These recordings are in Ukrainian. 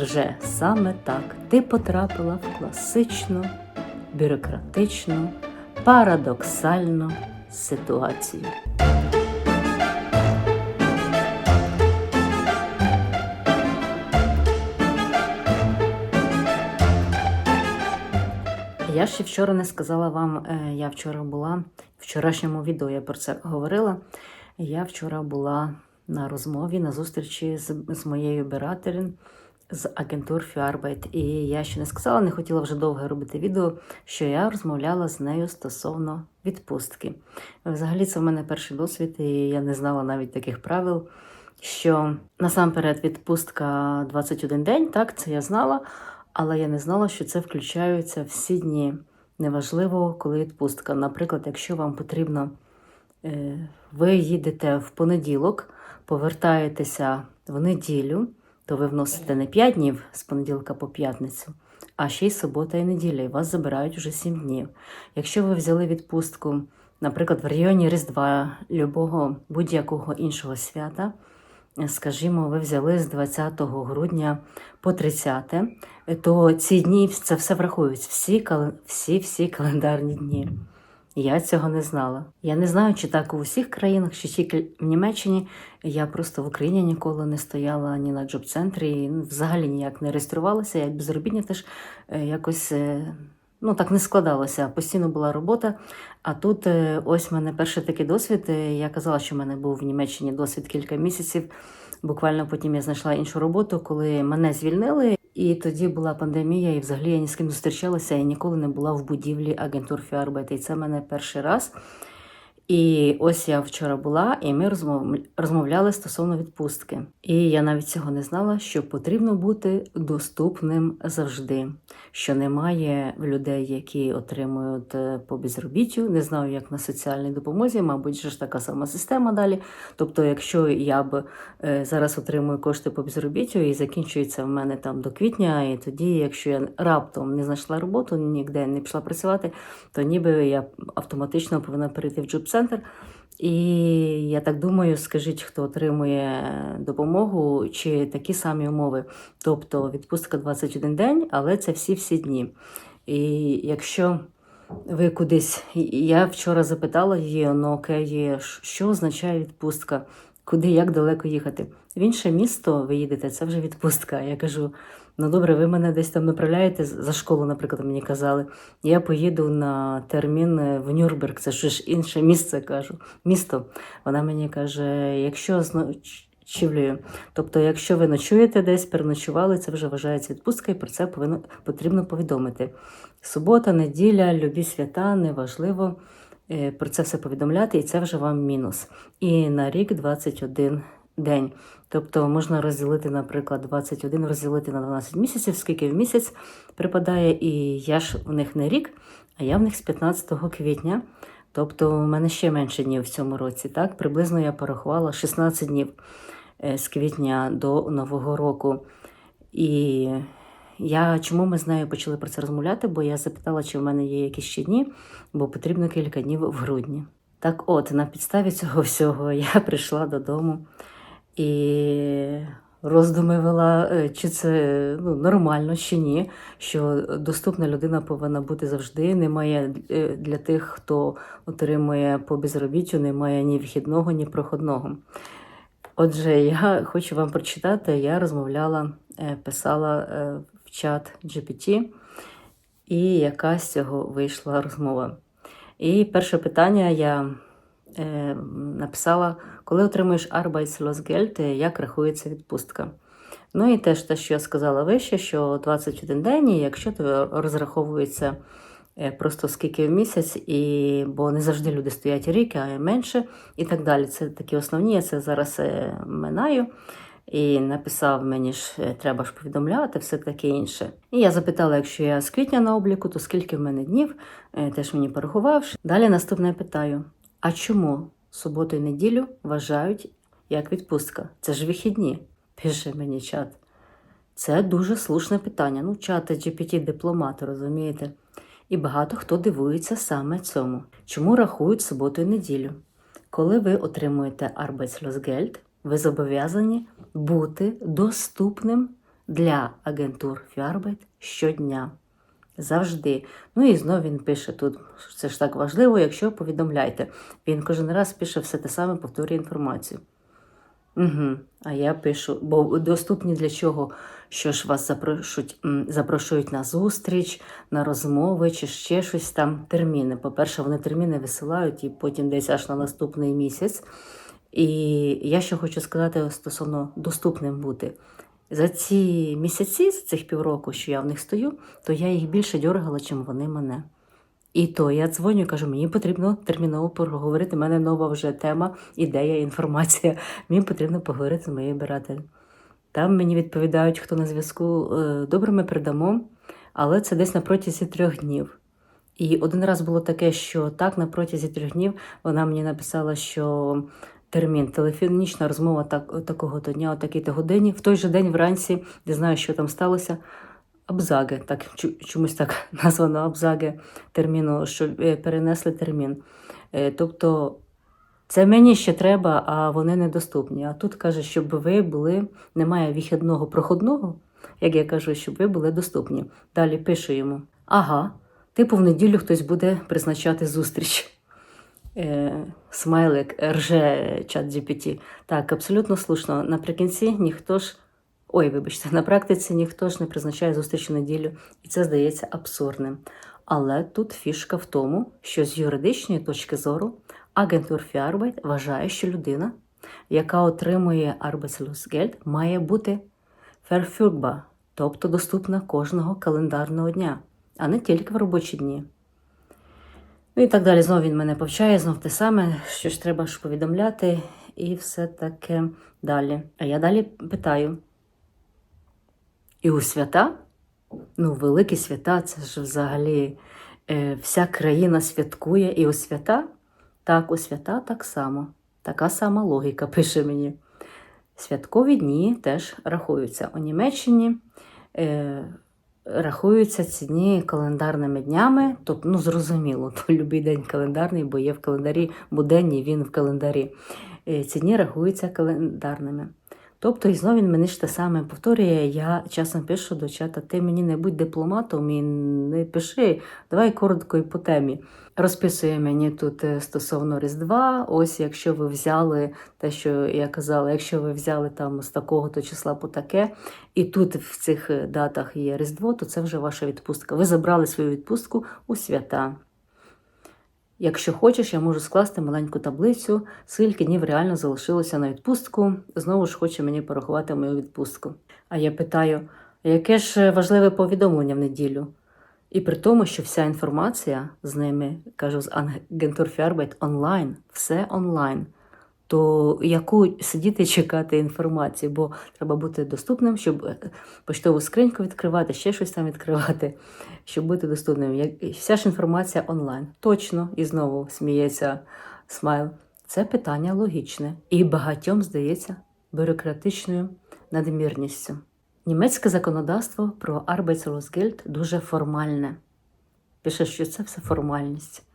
рже саме так. Ти потрапила в класичну, бюрократичну, парадоксальну ситуацію. Я ще вчора не сказала вам, е, я вчора була в вчорашньому відео, я про це говорила. Я вчора була на розмові, на зустрічі з, з моєю берателем з агентур Фіарбайт. І я ще не сказала, не хотіла вже довго робити відео, що я розмовляла з нею стосовно відпустки. Взагалі, це в мене перший досвід, і я не знала навіть таких правил. Що насамперед відпустка 21 день, так, це я знала, але я не знала, що це включаються всі дні. Неважливо, коли відпустка. Наприклад, якщо вам потрібно, е, ви їдете в понеділок, повертаєтеся в неділю, то ви вносите не 5 днів з понеділка по п'ятницю, а ще й субота і неділя, і вас забирають вже 7 днів. Якщо ви взяли відпустку, наприклад, в районі Різдва, любого будь-якого іншого свята, скажімо, ви взяли з 20 грудня по 30, то ці дні це все врахують, всі, всі, всі календарні дні. Я цього не знала. Я не знаю, чи так у всіх країнах, чи тільки в Німеччині. Я просто в Україні ніколи не стояла ні на джоб-центрі, і, взагалі ніяк не реєструвалася. Я безробітня теж е, якось е, ну, так не складалося. Постійно була робота. А тут е, ось в мене перший такий досвід. Я казала, що в мене був в Німеччині досвід кілька місяців. Буквально потім я знайшла іншу роботу, коли мене звільнили. І тоді була пандемія, і взагалі я ні з ким зустрічалася і ніколи не була в будівлі агентур Фіарбет. І це мене перший раз. І ось я вчора була, і ми розмов- розмовляли стосовно відпустки. І я навіть цього не знала, що потрібно бути доступним завжди. Що немає людей, які отримують е, по безробіттю. Не знаю, як на соціальній допомозі, мабуть, ж така сама система далі. Тобто, якщо я б е, зараз отримую кошти по безробіттю і закінчується в мене там до квітня, і тоді, якщо я раптом не знайшла роботу, ніде не пішла працювати, то ніби я автоматично повинна перейти в джоб-центр. І я так думаю, скажіть, хто отримує допомогу, чи такі самі умови. Тобто відпустка 21 день, але це всі-всі дні. І якщо ви кудись, я вчора запитала її, ну окей, що означає відпустка? Куди, як далеко їхати? В інше місто ви їдете, це вже відпустка. Я кажу: ну добре, ви мене десь там направляєте за школу, наприклад, мені казали. Я поїду на термін в Нюрнберг, це ж інше місце кажу. Місто. Вона мені каже: якщо ночівлею, тобто, якщо ви ночуєте десь, переночували, це вже вважається відпустка, і про це повинно потрібно повідомити. Субота, неділя, любі свята, неважливо е, про це все повідомляти, і це вже вам мінус. І на рік 21 день. Тобто можна розділити, наприклад, 21 розділити на 12 місяців, скільки в місяць припадає, і я ж в них не рік, а я в них з 15 квітня. Тобто у мене ще менше днів в цьому році. Так, приблизно я порахувала 16 днів е, з квітня до Нового року. І я чому ми з нею почали про це розмовляти? Бо я запитала, чи в мене є якісь ще дні, бо потрібно кілька днів в грудні. Так от, на підставі цього всього я прийшла додому і роздуми вела, е, чи це ну, нормально, чи ні, що доступна людина повинна бути завжди. Немає е, для тих, хто отримує по безробіттю, немає ні вхідного, ні проходного. Отже, я хочу вам прочитати, я розмовляла, е, писала в чат GPT, і яка з цього вийшла розмова. І перше питання я написала, коли отримуєш Arbeitslosgeld, як рахується відпустка. Ну і теж те, що я сказала вище, що 21 день, якщо то розраховується е, просто скільки в місяць, і, бо не завжди люди стоять рік, а менше, і так далі. Це такі основні, я це зараз е, минаю. І написав мені ж е, треба ж повідомляти, все таке інше. І я запитала, якщо я з квітня на обліку, то скільки в мене днів, теж мені порахував. Далі наступне питаю: а чому суботу і неділю вважають як відпустка? Це ж вихідні, пише мені чат. Це дуже слушне питання. Ну, чат GPT дипломат, розумієте? І багато хто дивується саме цьому. Чому рахують суботу і неділю? Коли ви отримуєте Arbeitslosgeld, ви зобов'язані бути доступним для агентур Фіарбайт щодня. Завжди. Ну і знов він пише тут, це ж так важливо, якщо повідомляйте. Він кожен раз пише все те саме, повторює інформацію. Угу. А я пишу, бо доступні для чого? Що ж вас запрошують, запрошують на зустріч, на розмови чи ще щось там. Терміни. По-перше, вони терміни висилають і потім десь аж на наступний місяць. І я ще хочу сказати стосовно доступним бути. За ці місяці, за цих півроку, що я в них стою, то я їх більше дьоргала, чим вони мене. І то я дзвоню і кажу, мені потрібно терміново поговорити. У мене нова вже тема, ідея, інформація. Мені потрібно поговорити з моєю бирателем. Там мені відповідають, хто на зв'язку. «Е, Добре, ми передамо, але це десь на протязі трьох днів. І один раз було таке, що так, на протязі трьох днів вона мені написала, що термін, телефонічна розмова так, такого-то дня, о такій-то годині. В той же день вранці, не знаю, що там сталося. Абзаги, так чомусь так названо абзаги терміну, що е, перенесли термін. Е, Тобто це мені ще треба, а вони недоступні. А тут каже, щоб ви були, немає вихідного проходного, як я кажу, щоб ви були доступні. Далі пишу йому: ага, типу в неділю хтось буде призначати зустріч. Е, смайлик рже чат GPT. Так, абсолютно слушно. Наприкінці ніхто ж. Ой, вибачте, на практиці ніхто ж не призначає зустріч у неділю, і це здається абсурдним. Але тут фішка в тому, що з юридичної точки зору агентур Фіарбайт вважає, що людина, яка отримує Arbeitslosgeld, має бути verfügbar, тобто доступна кожного календарного дня, а не тільки в робочі дні. Ну і так далі. Знову він мене повчає, знов те саме, що ж треба ж повідомляти, і все таке далі. А я далі питаю. І у свята? Ну, великі свята, це ж взагалі е, вся країна святкує і у свята? Так, у свята так само. Така сама логіка пише мені. Святкові дні теж рахуються. У Німеччині е, рахуються ці дні календарними днями. Тобто, ну, зрозуміло, то будь-який день календарний, бо є в календарі буденні, він в календарі. Е, ці дні рахуються календарними. Тобто, і знову він мені ж те саме повторює. Я часом пишу до чата: ти мені не будь дипломатом і не пиши, давай коротко і по темі. Розписує мені тут е, стосовно Різдва. Ось якщо ви взяли те, що я казала, якщо ви взяли там з такого-то числа по таке, і тут в цих е, датах є Різдво, то це вже ваша відпустка. Ви забрали свою відпустку у свята. Якщо хочеш, я можу скласти маленьку таблицю, скільки днів реально залишилося на відпустку. Знову ж хоче мені порахувати мою відпустку. А я питаю, яке ж важливе повідомлення в неділю? І при тому, що вся інформація з ними, кажу, з агентур Фіарбайт онлайн, все онлайн. То яку сидіти і чекати інформацію, бо треба бути доступним, щоб е, поштову скриньку відкривати, ще щось там відкривати, щоб бути доступним. Вся ж інформація онлайн. Точно, і знову сміється смайл. Це питання логічне і багатьом здається бюрократичною надмірністю. Німецьке законодавство про Arbeitslosgeld дуже формальне. Пише, що це все формальність.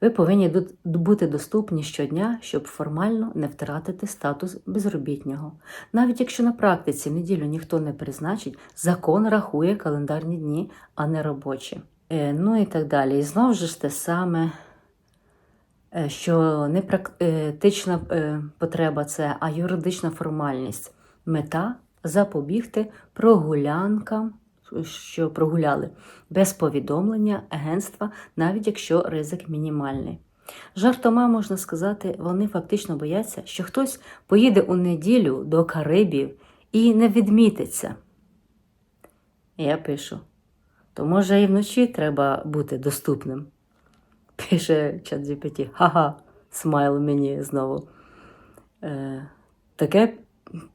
Ви повинні бути доступні щодня, щоб формально не втратити статус безробітнього. Навіть якщо на практиці неділю ніхто не призначить, закон рахує календарні дні, а не робочі. Е, ну і так далі. І знову ж те саме, е, що не практична е, потреба це, а юридична формальність. Мета запобігти прогулянкам, що прогуляли без повідомлення агентства, навіть якщо ризик мінімальний. Жартома можна сказати, вони фактично бояться, що хтось поїде у неділю до Карибів і не відмітиться. Я пишу: то може і вночі треба бути доступним. Пише чат GPT. Ха-ха, смайл мені знову. Е, таке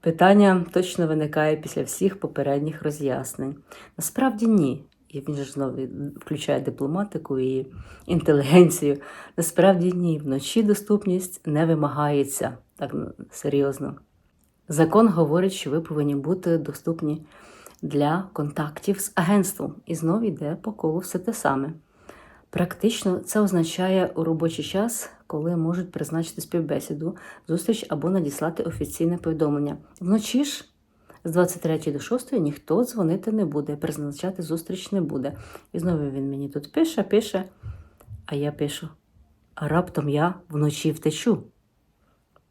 питання точно виникає після всіх попередніх роз'яснень. Насправді ні. І він же знову включає дипломатику і інтелігенцію. Насправді ні, вночі доступність не вимагається так ну, серйозно. Закон говорить, що ви повинні бути доступні для контактів з агентством. І знову йде по колу все те саме. Практично це означає у робочий час, коли можуть призначити співбесіду, зустріч або надіслати офіційне повідомлення. Вночі ж З 23 до 6 ніхто дзвонити не буде, призначати зустріч не буде. І знову він мені тут пише, пише, а я пишу: а раптом я вночі втечу.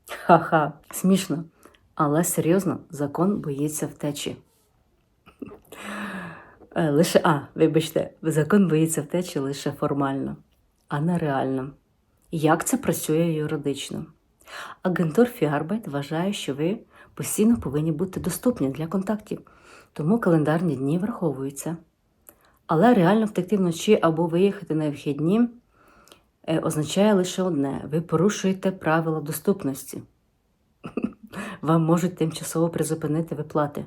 Ха-ха, смішно. Але серйозно, закон боїться втечі. Е, Лише, а, вибачте, закон боїться втечі лише формально, а не реально. Як це працює юридично? Агентур Фіарбайт вважає, що ви постійно повинні бути доступні для контактів, тому календарні дні враховуються. Але реально втекти вночі або виїхати на вихідні е, означає лише одне: ви порушуєте правила доступності. Вам можуть тимчасово призупинити виплати.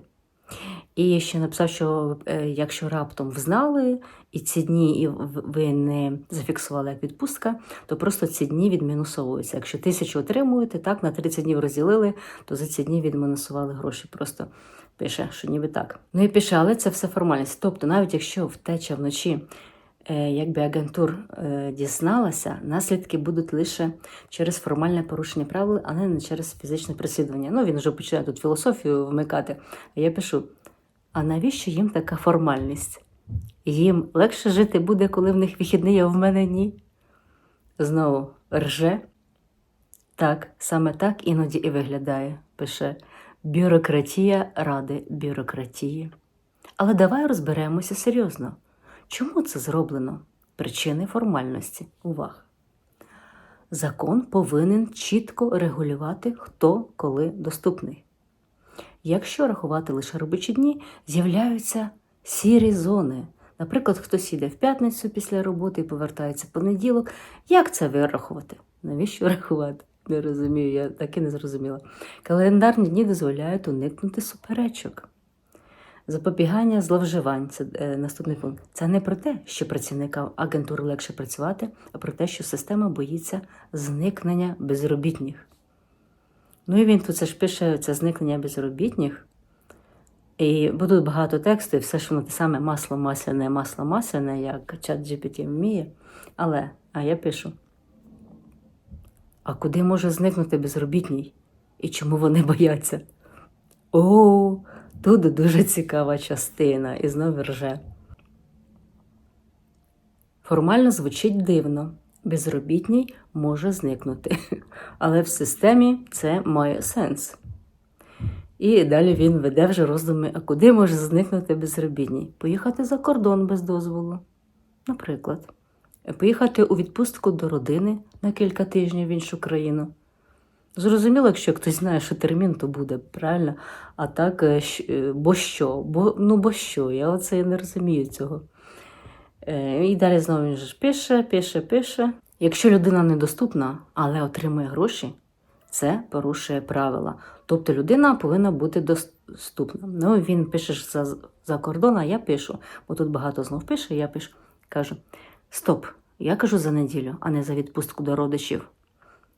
І ще написав, що е, якщо раптом взнали і ці дні і ви не зафіксували як відпустка, то просто ці дні відмінусовуються. Якщо тисячу отримуєте, так на 30 днів розділили, то за ці дні відмінусували гроші. Просто пише, що ніби так. Ну і пише, але це все формальність. Тобто, навіть якщо втеча вночі, е, якби агентур е, дізналася, наслідки будуть лише через формальне порушення правил, а не через фізичне переслідування. Ну він вже починає тут філософію вмикати. А я пишу: а навіщо їм така формальність? Їм легше жити буде, коли в них вихідний, а в мене ні. Знову рже. Так, саме так іноді і виглядає, пише бюрократія ради бюрократії. Але давай розберемося серйозно. Чому це зроблено? Причини формальності. Увага. Закон повинен чітко регулювати, хто коли доступний. Якщо рахувати лише робочі дні, з'являються сірі зони. Наприклад, хтось іде в п'ятницю після роботи і повертається в понеділок. Як це вирахувати? Навіщо рахувати? Не розумію, я так і не зрозуміла. Календарні дні дозволяють уникнути суперечок. Запобігання зловживань це е, наступний пункт. Це не про те, що працівникам агентури легше працювати, а про те, що система боїться зникнення безробітних. Ну і він тут це ж пише це зникнення безробітних. І бо тут багато тексту, і все ж воно те саме масло масляне, масло масляне, як чат GPT вміє. Але, а я пишу: а куди може зникнути безробітній? І чому вони бояться? О, тут дуже цікава частина, і знову рже. Формально звучить дивно. Безробітній може зникнути, але в системі це має сенс. І далі він веде вже роздуми, а куди може зникнути безробітній? Поїхати за кордон без дозволу, наприклад, поїхати у відпустку до родини на кілька тижнів в іншу країну. Зрозуміло, якщо хтось знає, що термін, то буде, правильно? А так, е, е, бо що? Бо, ну, бо що? Я оце не розумію цього. Е, І далі знову він ж пише, пише, пише. Якщо людина недоступна, але отримує гроші, це порушує правила. Тобто людина повинна бути доступна. Ну, він пише за, за кордон, а я пишу, бо тут багато знов пише, я пишу, кажу: Стоп, я кажу за неділю, а не за відпустку до родичів.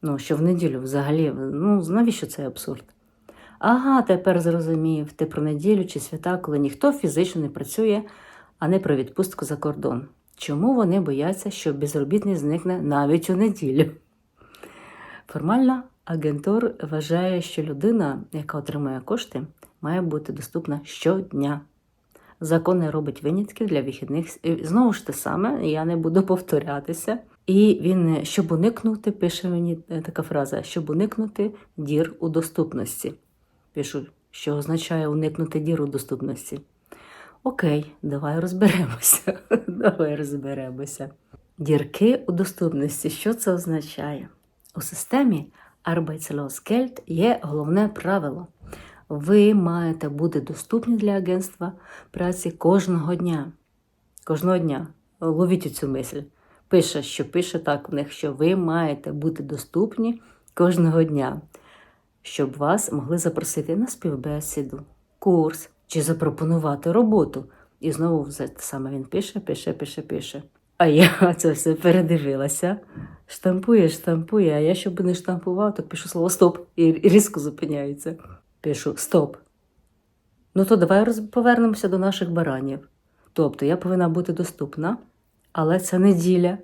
Ну, що в неділю взагалі, ну навіщо це абсурд? Ага, тепер зрозумів, ти про неділю чи свята, коли ніхто фізично не працює, а не про відпустку за кордон. Чому вони бояться, що безробітний зникне навіть у неділю? Формально агентур вважає, що людина, яка отримує кошти, має бути доступна щодня. Закон не робить винятків для вихідних. Знову ж те саме, я не буду повторятися. І він, щоб уникнути, пише мені е, така фраза: щоб уникнути дір у доступності. Пишу, що означає уникнути дір у доступності. Окей, давай розберемося. давай розберемося. Дірки у доступності. Що це означає? У системі Arbeitslosgeld є головне правило. Ви маєте бути доступні для агентства праці кожного дня. Кожного дня. Ловіть цю мисль. Пише, що пише так в них, що ви маєте бути доступні кожного дня, щоб вас могли запросити на співбесіду, курс чи запропонувати роботу. І знову саме він пише, пише, пише, пише. А я це все передивилася. Штампує, штампує, а я щоб не штампував, так пишу слово стоп і різко зупиняється. Пишу стоп. Ну то давай повернемося до наших баранів. Тобто я повинна бути доступна, але це неділя,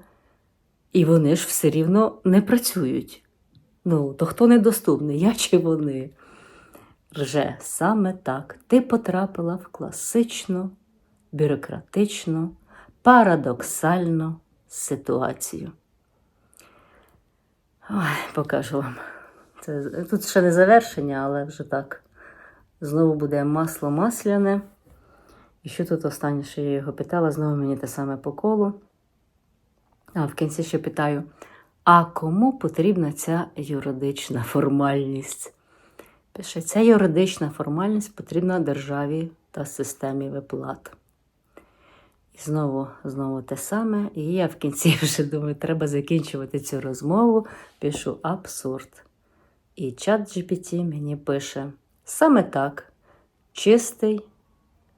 і вони ж все рівно не працюють. Ну, то хто недоступний, я чи вони? Рже саме так. Ти потрапила в класичну, бюрократичну, парадоксальну ситуацію. Ой, покажу вам. Це, тут ще не завершення, але вже так. Знову буде масло масляне. І що тут останнє, що я його питала, знову мені те саме по колу. А в кінці ще питаю: а кому потрібна ця юридична формальність? Пише, ця юридична формальність потрібна державі та системі виплат. І знову, знову те саме. І я в кінці вже думаю, треба закінчувати цю розмову. Пишу абсурд. І чат GPT мені пише: саме так, чистий,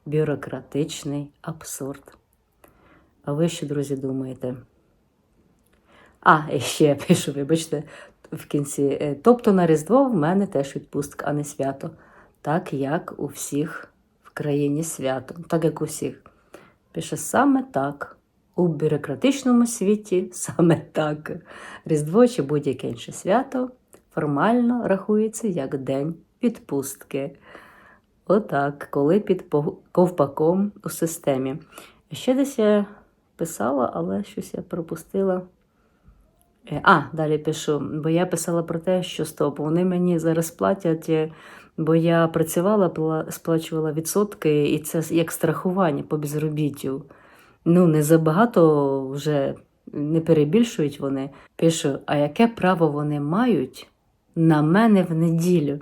бюрократичний абсурд. А ви що, друзі, думаєте? А, і ще я пишу, вибачте, в кінці. е, Тобто на Різдво в мене теж відпустка, а не свято. Так як у всіх в країні свято. Так як у всіх. Пише саме так. У бюрократичному світі саме так. Різдво чи будь-яке інше свято формально рахується як день відпустки. Отак, коли під ковпаком у системі. Ще десь я писала, але щось я пропустила. Е, А, далі пишу, бо я писала про те, що стоп, вони мені зараз платять, е, бо я працювала, сплачувала відсотки, і це як страхування по безробіттю. Ну, не забагато вже не перебільшують вони. Пишу, а яке право вони мають на мене в неділю?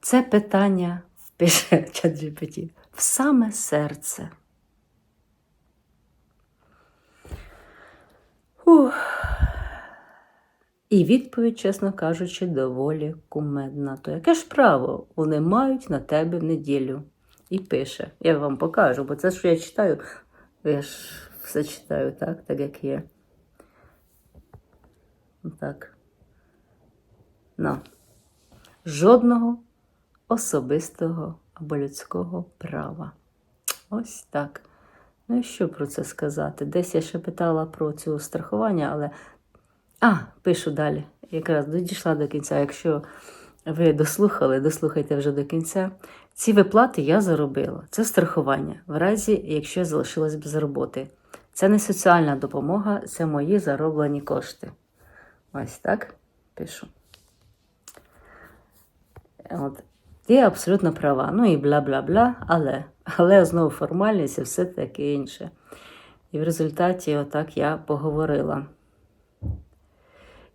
Це питання, пише ChatGPT, в саме серце. Ух. І відповідь, чесно кажучи, доволі кумедна. То яке ж право вони мають на тебе в неділю? І пише. Я вам покажу, бо це що я читаю. Я ж все читаю, так, так як є. Так. Ну. Жодного особистого або людського права. Ось так. Ну і що про це сказати? Десь я ще питала про цю страхування, але. А, пишу далі. Якраз дійшла до кінця. Якщо ви дослухали, дослухайте вже до кінця. Ці виплати я заробила. Це страхування, в разі, якщо я залишилась без роботи. Це не соціальна допомога, це мої зароблені кошти. Ось так пишу. От. Ти абсолютно права. Ну і бла-бла-бла, але, але знову формальність і все таке інше. І в результаті, отак я поговорила.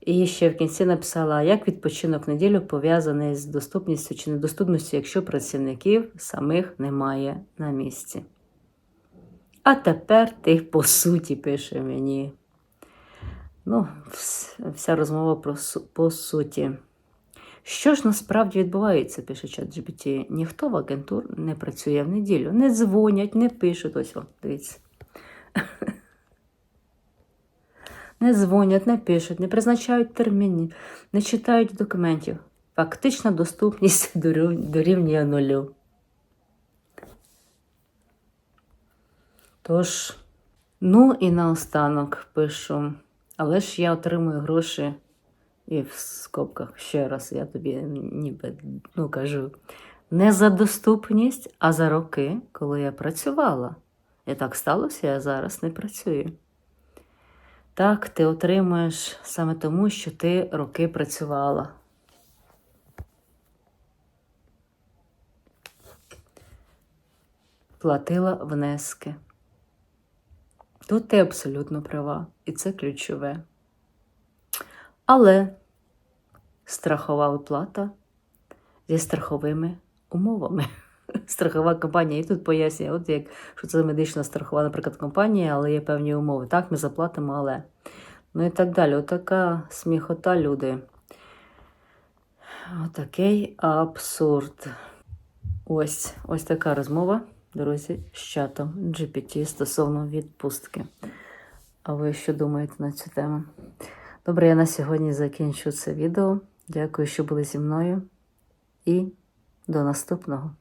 І ще в кінці написала, як відпочинок неділю пов'язаний з доступністю чи недоступністю, якщо працівників самих немає на місці. А тепер ти по суті пише мені. Ну, вся розмова про по суті. Що ж насправді відбувається, пише чат. Ніхто в агентур не працює в неділю. Не дзвонять, не пишуть. Ось, о, дивіться. Не дзвонять, не пишуть, не призначають термінів, не читають документів. Фактична доступність дорів- дорівнює нулю. Тож, ну і наостанок пишу. Але ж я отримую гроші і в скобках ще раз я тобі ніби ну, кажу. Не за доступність, а за роки, коли я працювала. І так сталося, я зараз не працюю. Так, ти отримуєш саме тому, що ти роки працювала. Платила внески. Тут ти абсолютно права, і це ключове. Але страхова виплата зі страховими умовами. Страхова компанія, і тут пояснює, от як що це медична страхова, наприклад, компанія, але є певні умови. Так, ми заплатимо, але. Ну і так далі. Отака сміхота, люди. Отакий абсурд. Ось ось така розмова, друзі, з чатом GPT стосовно відпустки. А ви що думаєте на цю тему? Добре, я на сьогодні закінчу це відео. Дякую, що були зі мною. І до наступного.